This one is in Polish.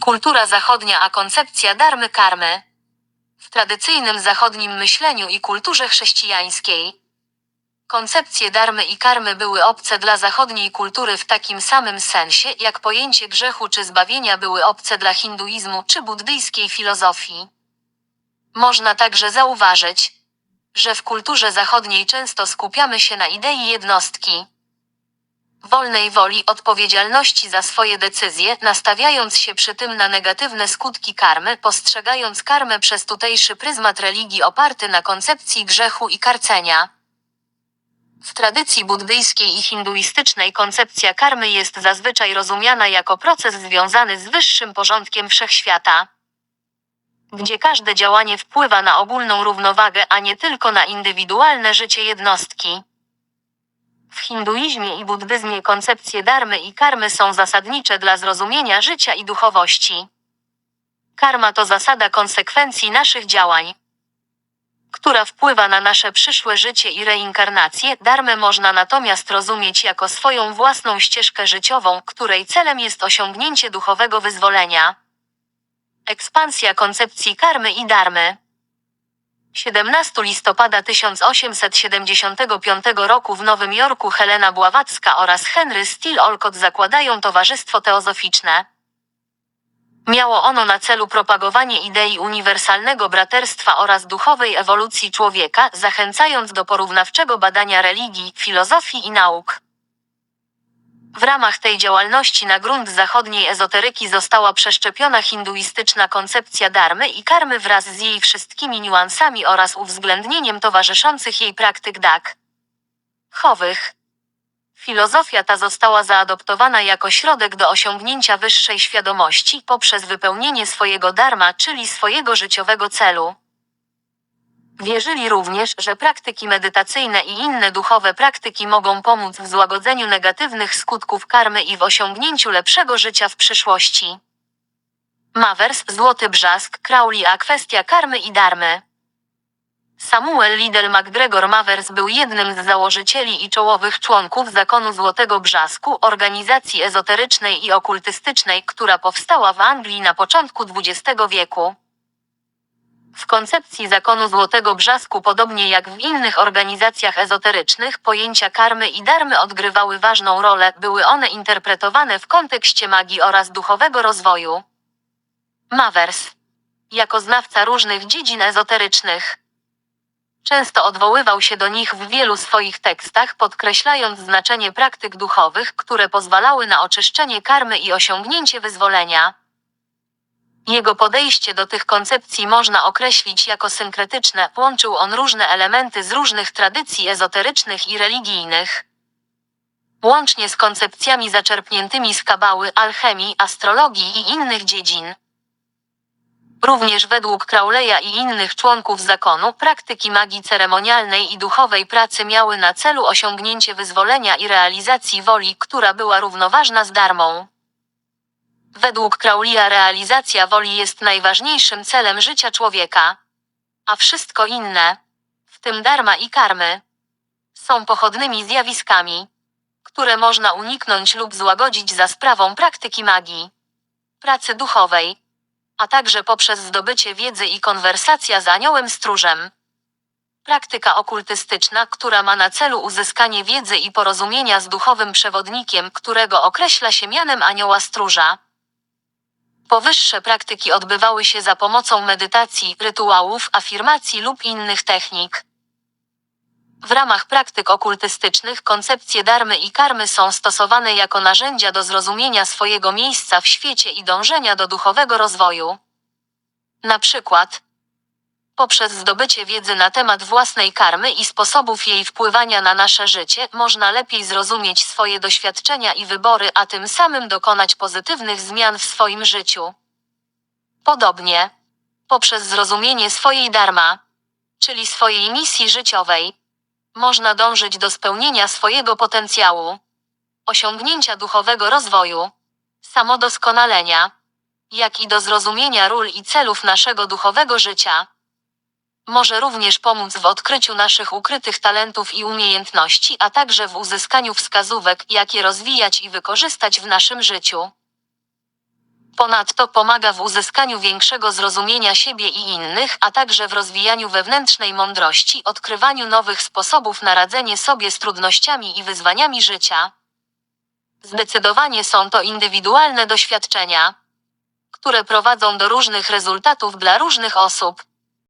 Kultura zachodnia a koncepcja darmy karmy. W tradycyjnym zachodnim myśleniu i kulturze chrześcijańskiej koncepcje darmy i karmy były obce dla zachodniej kultury w takim samym sensie, jak pojęcie grzechu czy zbawienia były obce dla hinduizmu czy buddyjskiej filozofii. Można także zauważyć, że w kulturze zachodniej często skupiamy się na idei jednostki wolnej woli, odpowiedzialności za swoje decyzje, nastawiając się przy tym na negatywne skutki karmy, postrzegając karmę przez tutejszy pryzmat religii oparty na koncepcji grzechu i karcenia. W tradycji buddyjskiej i hinduistycznej koncepcja karmy jest zazwyczaj rozumiana jako proces związany z wyższym porządkiem wszechświata, gdzie każde działanie wpływa na ogólną równowagę, a nie tylko na indywidualne życie jednostki. W hinduizmie i buddyzmie koncepcje darmy i karmy są zasadnicze dla zrozumienia życia i duchowości. Karma to zasada konsekwencji naszych działań, która wpływa na nasze przyszłe życie i reinkarnację. Darmę można natomiast rozumieć jako swoją własną ścieżkę życiową, której celem jest osiągnięcie duchowego wyzwolenia. Ekspansja koncepcji karmy i darmy. 17 listopada 1875 roku w Nowym Jorku Helena Bławacka oraz Henry Steele Olcott zakładają Towarzystwo Teozoficzne. Miało ono na celu propagowanie idei uniwersalnego braterstwa oraz duchowej ewolucji człowieka, zachęcając do porównawczego badania religii, filozofii i nauk. W ramach tej działalności na grunt zachodniej ezoteryki została przeszczepiona hinduistyczna koncepcja darmy i karmy wraz z jej wszystkimi niuansami oraz uwzględnieniem towarzyszących jej praktyk dak. Chowych. Filozofia ta została zaadoptowana jako środek do osiągnięcia wyższej świadomości poprzez wypełnienie swojego dharma, czyli swojego życiowego celu. Wierzyli również, że praktyki medytacyjne i inne duchowe praktyki mogą pomóc w złagodzeniu negatywnych skutków karmy i w osiągnięciu lepszego życia w przyszłości. Mavers, Złoty Brzask, Crowley a kwestia karmy i darmy. Samuel Liddell MacGregor Mavers był jednym z założycieli i czołowych członków Zakonu Złotego Brzasku, organizacji ezoterycznej i okultystycznej, która powstała w Anglii na początku XX wieku. Koncepcji zakonu Złotego Brzasku, podobnie jak w innych organizacjach ezoterycznych, pojęcia karmy i darmy odgrywały ważną rolę, były one interpretowane w kontekście magii oraz duchowego rozwoju. Mavers. Jako znawca różnych dziedzin ezoterycznych. Często odwoływał się do nich w wielu swoich tekstach, podkreślając znaczenie praktyk duchowych, które pozwalały na oczyszczenie karmy i osiągnięcie wyzwolenia. Jego podejście do tych koncepcji można określić jako synkretyczne, łączył on różne elementy z różnych tradycji ezoterycznych i religijnych. Łącznie z koncepcjami zaczerpniętymi z kabały, alchemii, astrologii i innych dziedzin. Również według Crowleya i innych członków zakonu, praktyki magii ceremonialnej i duchowej pracy miały na celu osiągnięcie wyzwolenia i realizacji woli, która była równoważna z darmą. Według Crowleya realizacja woli jest najważniejszym celem życia człowieka. A wszystko inne, w tym darma i karmy, są pochodnymi zjawiskami, które można uniknąć lub złagodzić za sprawą praktyki magii, pracy duchowej, a także poprzez zdobycie wiedzy i konwersacja z aniołem stróżem. Praktyka okultystyczna, która ma na celu uzyskanie wiedzy i porozumienia z duchowym przewodnikiem, którego określa się mianem anioła stróża. Powyższe praktyki odbywały się za pomocą medytacji, rytuałów, afirmacji lub innych technik. W ramach praktyk okultystycznych koncepcje darmy i karmy są stosowane jako narzędzia do zrozumienia swojego miejsca w świecie i dążenia do duchowego rozwoju. Na przykład, poprzez zdobycie wiedzy na temat własnej karmy i sposobów jej wpływania na nasze życie, można lepiej zrozumieć swoje doświadczenia i wybory, a tym samym dokonać pozytywnych zmian w swoim życiu. Podobnie, poprzez zrozumienie swojej dharma, czyli swojej misji życiowej, można dążyć do spełnienia swojego potencjału, osiągnięcia duchowego rozwoju, samodoskonalenia, jak i do zrozumienia ról i celów naszego duchowego życia. Może również pomóc w odkryciu naszych ukrytych talentów i umiejętności, a także w uzyskaniu wskazówek, jak je rozwijać i wykorzystać w naszym życiu. Ponadto pomaga w uzyskaniu większego zrozumienia siebie i innych, a także w rozwijaniu wewnętrznej mądrości, odkrywaniu nowych sposobów na radzenie sobie z trudnościami i wyzwaniami życia. Zdecydowanie są to indywidualne doświadczenia, które prowadzą do różnych rezultatów dla różnych osób.